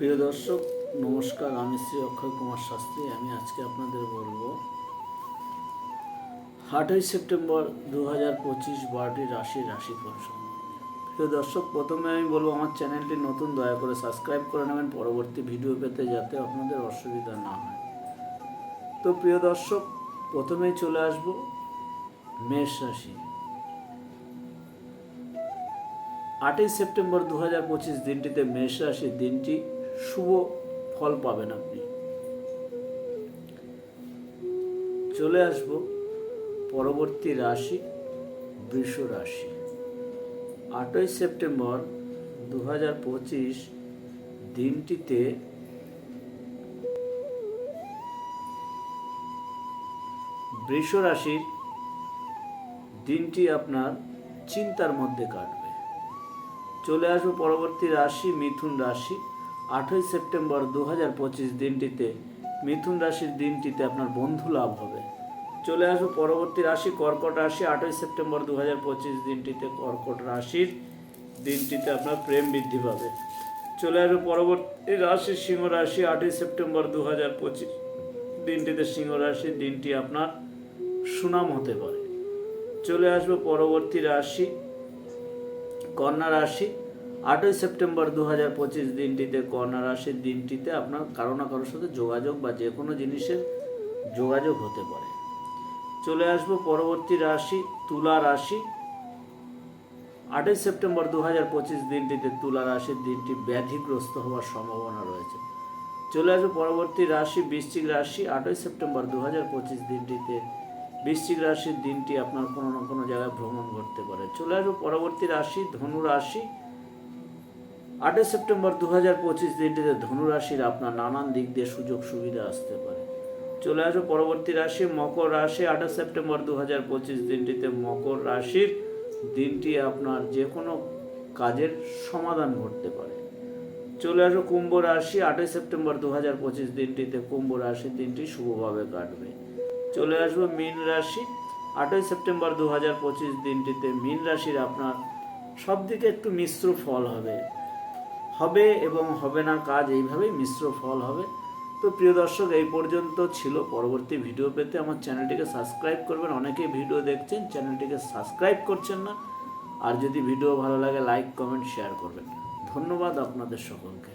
প্রিয় দর্শক, নমস্কার। আমি শ্রী অক্ষয় কুমার শাস্ত্রী। আমি আজকে আপনাদের বলব আটই সেপ্টেম্বর দু হাজার পঁচিশ বারোটি রাশি রাশিফল সম্বন্ধে। প্রিয় দর্শক, প্রথমে আমি বলব, আমার চ্যানেলটি নতুন, দয়া করে সাবস্ক্রাইব করে নেবেন। পরবর্তী ভিডিও পেতে যাতে আপনাদের অসুবিধা না হয়। তো প্রিয় দর্শক, প্রথমেই চলে আসব মেষ রাশি। আটই সেপ্টেম্বর দু হাজার পঁচিশ দিনটিতে মেষ রাশির দিনটি শুভ ফল পাবেন আপনি। চলে আসব পরবর্তী রাশি, বৃষ রাশি। আটই সেপ্টেম্বর দু হাজার পঁচিশ দিনটিতে বৃষ রাশির দিনটি আপনার চিন্তার মধ্যে কাটবে। চলে আসব পরবর্তী রাশি, মিথুন রাশি। আটই সেপ্টেম্বর দু হাজার পঁচিশ দিনটিতে মিথুন রাশির দিনটিতে আপনার বন্ধু লাভ হবে। চলে আসব পরবর্তী রাশি, কর্কট রাশি। আটই সেপ্টেম্বর দু হাজার পঁচিশ দিনটিতে কর্কট রাশির দিনটিতে আপনার প্রেম বৃদ্ধি পাবে। চলে আসব পরবর্তী রাশি, সিংহ রাশি। আটই সেপ্টেম্বর দু হাজার পঁচিশ দিনটিতে সিংহ রাশির দিনটি আপনার সুনাম হতে পারে। চলে আসব পরবর্তী রাশি, কন্যা রাশি। আটই সেপ্টেম্বর দু হাজার পঁচিশ দিনটিতে কন্যা রাশির দিনটিতে আপনার কারও না কারোর সাথে যোগাযোগ বা যে কোনো জিনিসের যোগাযোগ হতে পারে। চলে আসব পরবর্তী রাশি, তুলা রাশি। আটই সেপ্টেম্বর দু হাজার পঁচিশ দিনটিতে তুলা রাশির দিনটি ব্যাধিগ্রস্ত হওয়ার সম্ভাবনা রয়েছে। চলে আসব পরবর্তী রাশি, বৃশ্চিক রাশি। আটই সেপ্টেম্বর দু হাজার পঁচিশ দিনটিতে বৃশ্চিক রাশির দিনটি আপনার কোনো না কোনো জায়গায় ভ্রমণ করতে পারে। চলে আসব পরবর্তী রাশি, ধনু রাশি। আটই সেপ্টেম্বর দু হাজার পঁচিশ দিনটিতে ধনুরাশির আপনার নানান দিক দিয়ে সুযোগ সুবিধা আসতে পারে। চলে আসব পরবর্তী রাশি, মকর রাশি। আঠাশ সেপ্টেম্বর দু হাজার পঁচিশ দিনটিতে মকর রাশির দিনটি আপনার যে কোনো কাজের সমাধান ঘটতে পারে। চলে আসব কুম্ভ রাশি। আটই সেপ্টেম্বর দু হাজার পঁচিশ দিনটিতে কুম্ভ রাশির দিনটি শুভভাবে কাটবে। চলে আসব মীন রাশি। আটই সেপ্টেম্বর দু হাজার পঁচিশ দিনটিতে মীন রাশির আপনার সব দিকে একটু মিশ্র ফল হবে। হবে এবং হবে না কাজ এইভাবেই মিশ্র ফল হবে। তো প্রিয় দর্শক, এই পর্যন্ত ছিল পরবর্তী ভিডিও পেতে আমার চ্যানেলটিকে সাবস্ক্রাইব করবেন। অনেকেই ভিডিও দেখছেন, চ্যানেলটিকে সাবস্ক্রাইব করছেন না। আর যদি ভিডিও ভালো লাগে লাইক কমেন্ট শেয়ার করবেন। ধন্যবাদ আপনাদের সকলকে।